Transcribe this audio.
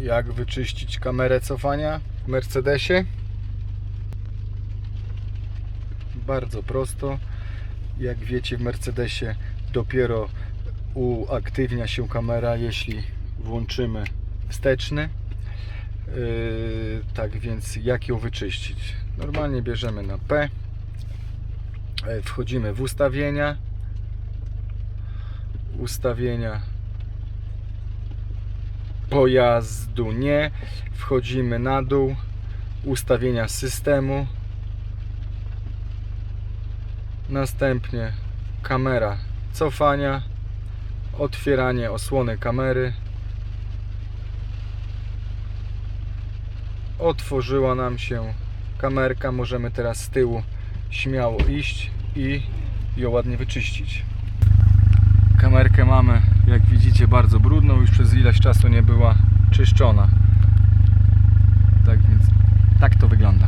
jak wyczyścić kamerę cofania w Mercedesie. Bardzo prosto. Jak wiecie, w Mercedesie dopiero uaktywnia się kamera, jeśli włączymy wsteczny. Yy, tak więc, jak ją wyczyścić? Normalnie bierzemy na P, E, wchodzimy w ustawienia. Ustawienia pojazdu nie. Wchodzimy na dół. Ustawienia systemu. Następnie kamera cofania. Otwieranie osłony kamery. Otworzyła nam się kamerka. Możemy teraz z tyłu śmiało iść i ją ładnie wyczyścić. Kamerkę mamy, jak widzicie, bardzo brudną, już przez czasu nie była czyszczona. Tak więc tak to wygląda.